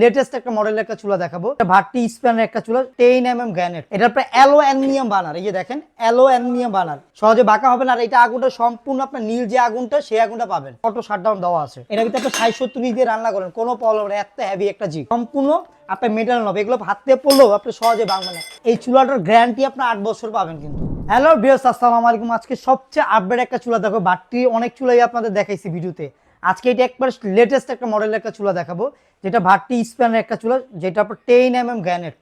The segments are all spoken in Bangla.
লেটেস্ট একটা মডেলের একটা চুলা দেখাবো। ভাট্টি স্প্যানের একটা চুলা টেন এম এম গ্যানেট এটা প্রায় অ্যালো অ্যালুমিনিয়াম বানার এই যে দেখেন অ্যালো অ্যালুমিনিয়াম বানার সহজে বাঁকা হবে না, আর এটা আগুনটা সম্পূর্ণ আপনার নীল যে আগুনটা, সেই আগুনটা পাবেন। অটো শাটডাউন দেওয়া আছে। এটা কিন্তু আপনি ষাট সত্তর দিয়ে রান্না করেন, কোনো প্রবলেম নেই, এত হেভি একটা জি সম্পূর্ণ আপনার মেটাল নব, এগুলো হাতে পড়লেও আপনি সহজে না। এই চুলাটার গ্যারান্টি আপনার আট বছর পাবেন কিন্তু। হ্যালো বিয়স আসসালামু আলাইকুম। আজকে সবচেয়ে আপডেট একটা চুলা দেখো বাটটি অনেক চুলাই আপনাদের দেখাইছি ভিডিওতে। আজকে এটা একবার লেটেস্ট একটা মডেলের একটা চুলা দেখাবো, যেটা ভাট্টি স্প্যানের একটা চুলা, যেটা আপনার ten M M gannet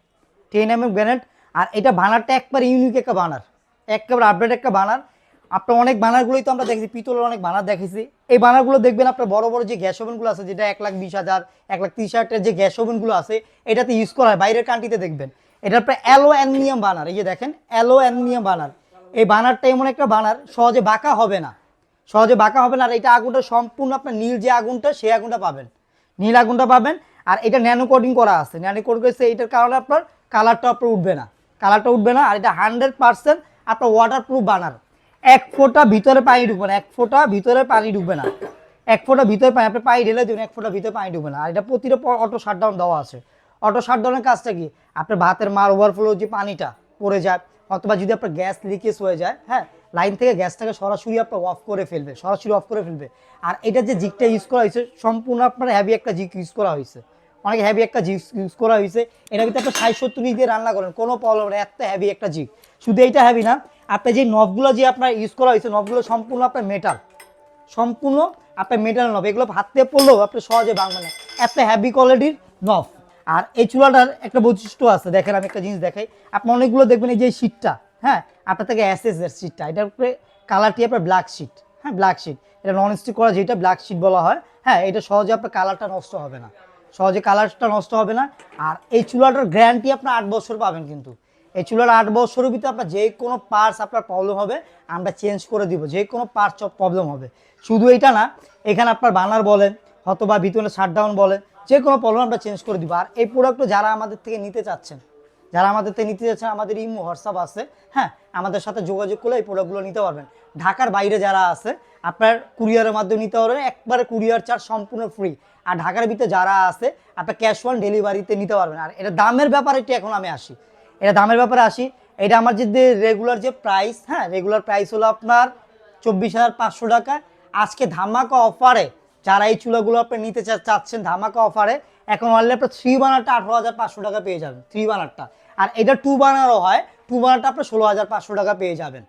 ten M M gannet আর এটা বানারটা একবার ইউনিক একটা বানার, একবার আপডেট একটা বানার। আপনার অনেক বানারগুলোই তো আমরা দেখেছি, পিতলের অনেক বানার দেখেছি। এই বানারগুলো দেখবেন আপনার বড় বড় যে গ্যাস ওভেনগুলো আছে, যেটা এক লাখ বিশ হাজার, এক লাখ তিরিশ হাজারের যে গ্যাস ওভেনগুলো আছে, এটাতে ইউজ করা হয়, বাইরের কান্ট্রিতে দেখবেন। এটা আপনার অ্যালো অ্যালুমিনিয়াম বানার, এই যে দেখেন অ্যালো অ্যালুমিনিয়াম বানার। এই বানারটা এমন একটা বানার, সহজে বাঁকা হবে না। সহজে বাঁকা হবে না, আর এটা আগুনটা সম্পূর্ণ আপনার নীল যে আগুনটা, সেই আগুনটা পাবেন। নীল আগুনটা পাবেন, আর এটা ন্যানো কোডিং করা আছে। ন্যানো কোডিং করেছে এইটার কারণে আপনার কালারটা আপনার উঠবে না। কালারটা উঠবে না, আর এটা হান্ড্রেড পার্সেন্ট আপনার ওয়াটার প্রুফ বানার। এক ফোঁটা ভিতরে পানি ঢুকবে না, এক ফোঁটা ভিতরে পানি ঢুকবে না। এক ফোঁটা ভিতরে পানি, আপনি পানি ঢেলে দেবেন এক ফোঁটা ভিতরে পানি ঢুকবে না। আর এটা প্রতিটা অটো শাটডাউন দেওয়া আছে। অটো শাটডাউনের কাজটা কি? আপনার ভাতের মার ওভারফ্লো যে পানিটা পড়ে যায়, অথবা যদি আপনার গ্যাস লিকেজ হয়ে যায় হ্যাঁ লাইন থেকে গ্যাসটাকে সরাসরি আপনার অফ করে ফেলবে, সরাসরি অফ করে ফেলবে। আর এটা যে জিগটা ইউজ করা হয়েছে, সম্পূর্ণ আপনার হ্যাভি একটা জিক ইউজ করা হয়েছে। অনেক হ্যাভি একটা জিগ ইউজ করা হয়েছে। এটা কিন্তু আপনি ষাট সত্তর দিয়ে রান্না করেন, কোনো প্রবলেম নেই, এত হ্যাভি একটা জিগ। শুধু এইটা হ্যাভি না, আপনার যে নবগুলো যে আপনার ইউজ করা হয়েছে নবগুলো সম্পূর্ণ আপনার মেটাল সম্পূর্ণ আপনার মেটাল নব এগুলো হাতে পড়লেও আপনি সহজে বাংবেন না এত হ্যাভি কোয়ালিটির নব আর এই চুলাটার একটা বৈশিষ্ট্য আছে, দেখেন আমি একটা জিনিস দেখাই। আপনি অনেকগুলো দেখবেন এই যে শীটটা হ্যাঁ আপনার থেকে এসএস এর শীটটা এটার উপরে কালারটি আপনার ব্ল্যাক শিট হ্যাঁ ব্ল্যাক শিট এটা নন স্টিক করা যেটা ব্ল্যাক শিট বলা হয় হ্যাঁ এটা সহজে আপনার কালারটা নষ্ট হবে না। সহজে কালারটা নষ্ট হবে না। আর এই চুলাটার গ্যারান্টি আপনার আট বছর পাবেন কিন্তু। এই চুলার আট বছরের ভিতরে আপনার যে কোনো পার্টস আপনার প্রবলেম হবে, আমরা চেঞ্জ করে দিব। যে কোনো পার্টস প্রবলেম হবে। শুধু এটা না, এখানে আপনার বানার বলেন অথবা ভিতরে শাটডাউন বলেন যে কোনো প্রবলেম আমরা চেঞ্জ করে দিব। আর এই প্রোডাক্টটা যারা আমাদের থেকে নিতে চাচ্ছেন যারা আমাদের নিতে চাচ্ছেন আমাদের ইমো, হোয়াটসঅ্যাপ আছে হ্যাঁ আমাদের সাথে যোগাযোগ করলে এই প্রোডাক্টগুলো নিতে পারবেন। ঢাকার বাইরে যারা আছে, আপনার কুরিয়ারের মাধ্যমে নিতে পারবেন, একবারে কুরিয়ার চার্জ সম্পূর্ণ ফ্রি আর ঢাকার ভিতরে যারা আছে, আপনার ক্যাশ অন ডেলিভারিতে নিতে পারবেন। আর এটা দামের ব্যাপারে একটু এখন আমি আসি। এটা দামের ব্যাপারে আসি। এটা আমার যে রেগুলার যে প্রাইস হ্যাঁ রেগুলার প্রাইস হলো আপনার চব্বিশ হাজার পাঁচশো টাকা। আজকে ধামাকা অফারে যারা এই চুলাগুলো আপনি নিতে চাচ্ছেন, ধামাকা অফারে এখন অনলাইনে আপনার থ্রি বানারটা আঠারো হাজার পাঁচশো টাকা পেয়ে যাবেন থ্রি বানারটা। আর এটা টু বানারও হয় টু বানারটা আপনার ষোলো হাজার পাঁচশো টাকা পেয়ে যাবেন।